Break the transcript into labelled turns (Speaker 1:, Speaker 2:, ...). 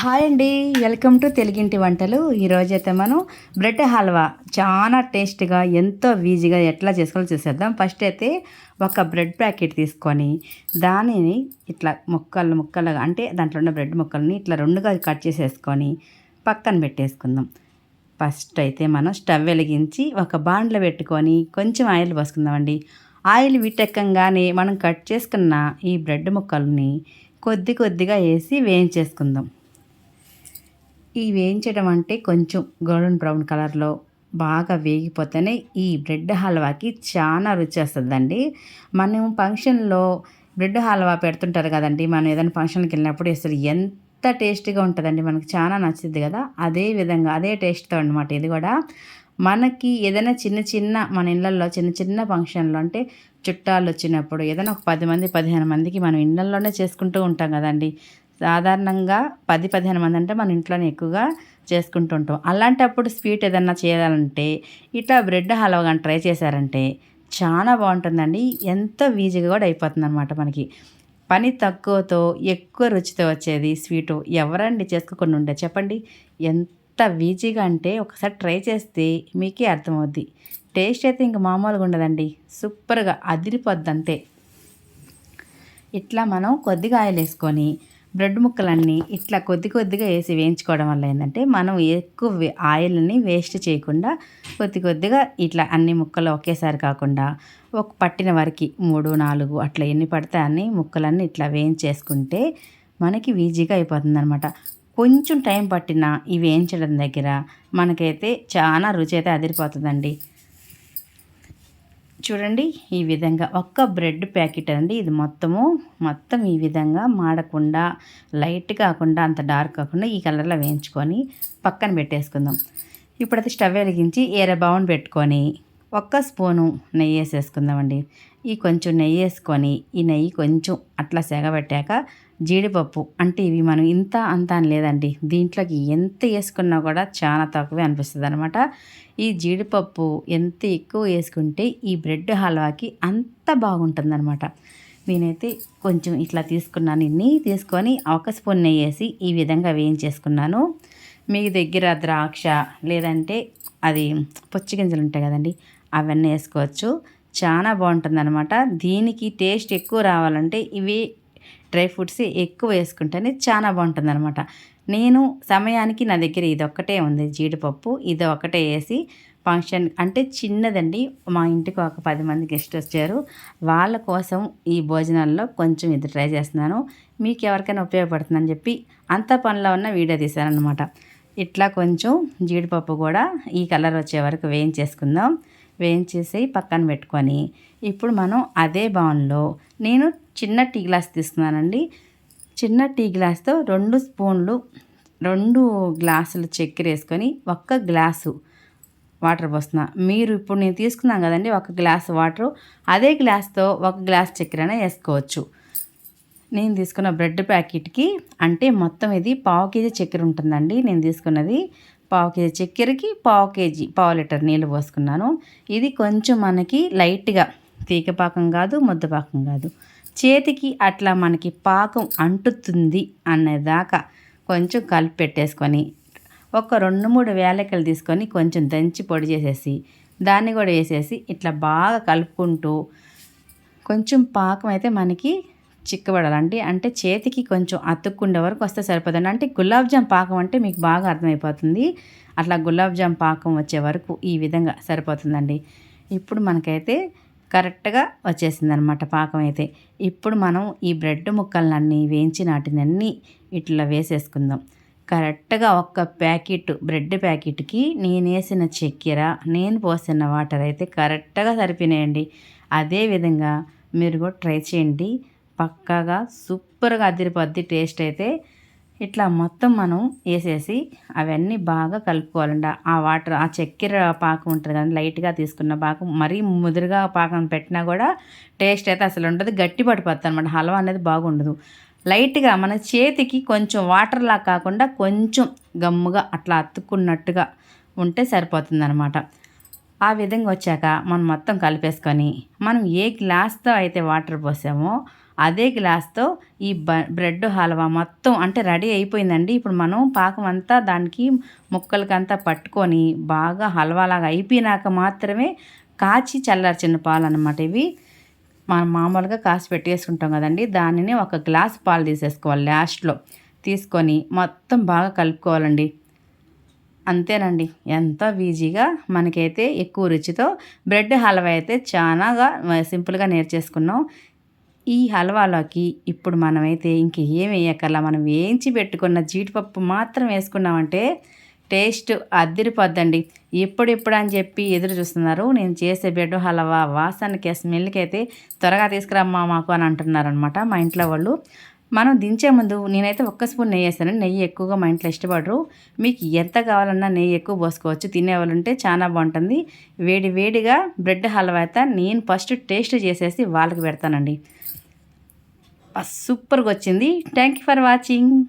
Speaker 1: Hi అండి. Welcome to తెలుగింటి వంటలు. ఈరోజైతే మనం బ్రెడ్ హల్వా. చాలా టేస్ట్గా ఎంతో ఈజీగా ఎట్లా చేసుకోవాలో చూసేద్దాం. ఫస్ట్ అయితే ఒక బ్రెడ్ ప్యాకెట్ తీసుకొని దానిని ఇట్లా ముక్కలు ముక్కలుగా అంటే దాంట్లో ఉన్న బ్రెడ్ ముక్కల్ని ఇట్లా రెండుగా కట్ చేసేసుకొని పక్కన పెట్టేసుకుందాం. ఫస్ట్ అయితే మనం స్టవ్ వెలిగించి ఒక బాండ్లో పెట్టుకొని కొంచెం ఆయిల్ పోసుకుందామండి. ఆయిల్ వీటెక్కంగానే మనం కట్ చేసుకున్న ఈ బ్రెడ్ ముక్కల్ని కొద్ది కొద్దిగా వేసి వేయించేసుకుందాం. ఈ వేయించడం అంటే కొంచెం గోల్డెన్ బ్రౌన్ కలర్లో బాగా వేగిపోతేనే ఈ బ్రెడ్ హల్వాకి చాలా రుచి వస్తుందండి మనం ఫంక్షన్లో బ్రెడ్ హల్వా పెడుతుంటారు కదండి మనం ఏదైనా ఫంక్షన్కి వెళ్ళినప్పుడు అసలు ఎంత టేస్టీగా ఉంటుందండి మనకి చాలా నచ్చుద్ది కదా. అదే విధంగా అదే టేస్ట్తో అనమాట ఇది కూడా. మనకి ఏదైనా చిన్న చిన్న మన ఇళ్ళల్లో చిన్న చిన్న ఫంక్షన్లో అంటే చుట్టాలు వచ్చినప్పుడు ఏదైనా ఒక పది మంది పదిహేను మందికి మనం ఇళ్ళల్లోనే చేసుకుంటూ ఉంటాం కదండి. సాధారణంగా పది పదిహేను మంది అంటే మన ఇంట్లోనే ఎక్కువగా చేసుకుంటూ ఉంటాం అలాంటప్పుడు స్వీట్ ఏదన్నా చేయాలంటే ఇట్లా బ్రెడ్ హల్వా కానీ ట్రై చేశారంటే చాలా బాగుంటుందండి. ఎంతో ఈజీగా కూడా అయిపోతుంది అనమాట మనకి. పని తక్కువతో ఎక్కువ రుచితో వచ్చేది స్వీటు ఎవరండి చేసుకోకుండా ఉండే? చెప్పండి. ఎంత ఈజీగా అంటే ఒకసారి ట్రై చేస్తే మీకే అర్థమవుద్ది. టేస్ట్ అయితే ఇంక మామూలుగా ఉండదండి. సూపర్గా అదిరిపోద్ది అంతే ఇట్లా మనం కొద్దిగా ఆయిల్ వేసుకొని బ్రెడ్ ముక్కలన్నీ ఇట్లా కొద్ది కొద్దిగా వేసి వేయించుకోవడం వల్ల ఏంటంటే మనం ఎక్కువ ఆయిల్ని వేస్ట్ చేయకుండా కొద్ది కొద్దిగా ఇట్లా అన్ని ముక్కలు ఒకేసారి కాకుండా ఒక పట్టిన వరకు మూడు నాలుగు అట్లా ఎన్ని పడితే అన్ని ముక్కలన్నీ ఇట్లా వేయించేసుకుంటే మనకి ఈజీగా అయిపోతుంది అనమాట కొంచెం టైం పట్టిన ఇవి వేయించడం దగ్గర మనకైతే చాలా రుచి అయితే అదిరిపోతుందండి. చూడండి ఈ విధంగా ఒక్క బ్రెడ్ ప్యాకెట్ అండి. ఇది మొత్తము మొత్తం ఈ విధంగా మాడకుండా లైట్ కాకుండా అంత డార్క్ కాకుండా ఈ కలర్లో వేయించుకొని పక్కన పెట్టేసుకుందాం. ఇప్పుడైతే స్టవ్ వెలిగించి ఏరే బౌన్ పెట్టుకొని ఒక్క స్పూను నెయ్యి వేసేసుకుందామండి. ఈ కొంచెం నెయ్యి వేసుకొని ఈ నెయ్యి కొంచెం అట్లా సెగబెట్టాక జీడిపప్పు. అంటే ఇవి మనం ఇంత అంత అని లేదండి. దీంట్లోకి ఎంత వేసుకున్నా కూడా చాలా తక్కువే అనిపిస్తుంది అనమాట ఈ జీడిపప్పు ఎంత ఎక్కువ వేసుకుంటే ఈ బ్రెడ్ హల్వాకి అంత బాగుంటుందన్నమాట. నేనైతే కొంచెం ఇట్లా తీసుకున్నాను. ఇన్ని తీసుకొని ఒక స్పూన్ నెయ్యి వేసి ఈ విధంగా వేయించేసుకున్నాను. మీ దగ్గర ద్రాక్ష లేదంటే అది పుచ్చి గింజలు ఉంటాయి కదండి అవన్నీ వేసుకోవచ్చు. చాలా బాగుంటుంది అనమాట దీనికి టేస్ట్ ఎక్కువ రావాలంటే ఇవి డ్రై ఫ్రూట్స్ ఎక్కువ వేసుకుంటేనే చాలా బాగుంటుంది అనమాట నేను సమయానికి నా దగ్గర ఇది ఒక్కటే ఉంది జీడిపప్పు. ఇది ఒకటే వేసి ఫంక్షన్ అంటే చిన్నదండి. మా ఇంటికి ఒక పది మంది గెస్ట్ వచ్చారు. వాళ్ళ కోసం ఈ భోజనాల్లో కొంచెం ఇది ట్రై చేస్తున్నాను. మీకు ఎవరికైనా ఉపయోగపడుతుందని చెప్పి అంత పనిలో ఉన్న వీడియో తీశాను అనమాట ఇట్లా కొంచెం జీడిపప్పు కూడా ఈ కలర్ వచ్చే వరకు వేయించేసుకుందాం. వేయించేసి పక్కన పెట్టుకొని ఇప్పుడు మనం అదే బౌన్లో నేను చిన్న టీ గ్లాస్ తీసుకున్నానండి. చిన్న టీ గ్లాస్తో రెండు స్పూన్లు రెండు గ్లాసులు చక్కెర వేసుకొని ఒక్క గ్లాసు వాటర్ పోస్తున్నా. మీరు ఇప్పుడు నేను తీసుకున్నాను కదండి ఒక గ్లాస్ వాటర్. అదే గ్లాస్తో ఒక గ్లాస్ చక్కెరనే వేసుకోవచ్చు. నేను తీసుకున్న బ్రెడ్ ప్యాకెట్కి అంటే మొత్తం ఇది పావు కేజీ చక్కెర ఉంటుందండి. నేను తీసుకున్నది పావు కేజీ చక్కెరకి పావు కేజీ పావు లీటర్ నీళ్ళు పోసుకున్నాను. ఇది కొంచెం మనకి లైట్గా తీగపాకం కాదు ముద్ద పాకం కాదు. చేతికి అట్లా మనకి పాకం అంటుతుంది అనేదాకా కొంచెం కలిపి పెట్టేసుకొని ఒక రెండు మూడు వేలకలు తీసుకొని కొంచెం దంచి పొడి చేసేసి దాన్ని కూడా వేసేసి ఇట్లా బాగా కలుపుకుంటూ కొంచెం పాకం అయితే మనకి చిక్కబడాలండి. అంటే చేతికి కొంచెం అతుక్కుండే వరకు వస్తే సరిపోతుంది అంటే గులాబ్ జామ్ పాకం అంటే మీకు బాగా అర్థమైపోతుంది. అట్లా గులాబ్ జామ్ పాకం వచ్చే వరకు ఈ విధంగా సరిపోతుందండి. ఇప్పుడు మనకైతే కరెక్ట్గా వచ్చేసింది అనమాట పాకం అయితే. ఇప్పుడు మనం ఈ బ్రెడ్ ముక్కలన్నీ వేయించి నాటినన్నీ ఇట్లా వేసేసుకుందాం. కరెక్ట్గా ఒక్క ప్యాకెట్ బ్రెడ్ ప్యాకెట్కి నేను వేసిన చక్కెర నేను పోసిన వాటర్ అయితే కరెక్ట్గా సరిపోయినాయండి. అదేవిధంగా మీరు కూడా ట్రై చేయండి. పక్కాగా సూపర్గా అదిరిపోద్ది టేస్ట్ అయితే. ఇట్లా మొత్తం మనం వేసేసి అవన్నీ బాగా కలుపుకోవాలండి ఆ వాటర్ ఆ చక్కెర పాకం ఉంటుంది కానీ లైట్గా తీసుకున్న పాకం. మరీ ముదురుగా పాకం పెట్టినా కూడా టేస్ట్ అయితే అసలు ఉండదు గట్టి పడిపోతుంది అనమాట హల్వా అనేది బాగుండదు. లైట్గా మన చేతికి కొంచెం వాటర్లా కాకుండా కొంచెం గమ్ముగా అట్లా అతుక్కున్నట్టుగా ఉంటే సరిపోతుంది అనమాట ఆ విధంగా వచ్చాక మనం మొత్తం కలిపేసుకొని మనం ఏ గ్లాస్తో అయితే వాటర్ పోసామో అదే గ్లాస్తో ఈ బ బ్రెడ్ హల్వా మొత్తం అంటే రెడీ అయిపోయిందండి. ఇప్పుడు మనం పాకం అంతా దానికి ముక్కలకంతా పట్టుకొని బాగా హల్వాలాగా అయిపోయినాక మాత్రమే కాచి చల్లార్చిన పాలు అనమాట ఇవి. మనం మామూలుగా కాసి పెట్టేసుకుంటాం కదండి. దానిని ఒక గ్లాస్ పాలు తీసేసుకోవాలి లాస్ట్లో. తీసుకొని మొత్తం బాగా కలుపుకోవాలండి. అంతేనండి. ఎంతో ఈజీగా మనకైతే ఎక్కువ రుచితో బ్రెడ్ హల్వా అయితే చాలాగా సింపుల్గా నేర్చేసుకున్నాం. ఈ హల్వాలోకి ఇప్పుడు మనమైతే ఇంక ఏం వేయక్కర్లా. మనం వేయించి పెట్టుకున్న జీడిపప్పు మాత్రం వేసుకున్నామంటే టేస్ట్ అద్దిరిపోద్దండి ఎప్పుడెప్పుడు అని చెప్పి ఎదురు చూస్తున్నారు. నేను చేసే బ్రెడ్ హల్వా వాసనకి స్మెల్కి అయితే త్వరగా తీసుకురమ్మా మాకు అని అంటున్నారు అనమాట మా ఇంట్లో వాళ్ళు. మనం దించే ముందు నేనైతే ఒక్క స్పూన్ నెయ్యి వేస్తాను. నెయ్యి ఎక్కువగా మా ఇంట్లో ఇష్టపడరు. మీకు ఎంత కావాలన్నా నెయ్యి ఎక్కువ పోసుకోవచ్చు. తినేవాళ్ళు ఉంటే చాలా బాగుంటుంది. వేడి వేడిగా బ్రెడ్ హల్వా అయితే నేను ఫస్ట్ టేస్ట్ చేసేసి వాళ్ళకి పెడతానండి. సూపర్గా వచ్చింది. Thank you for watching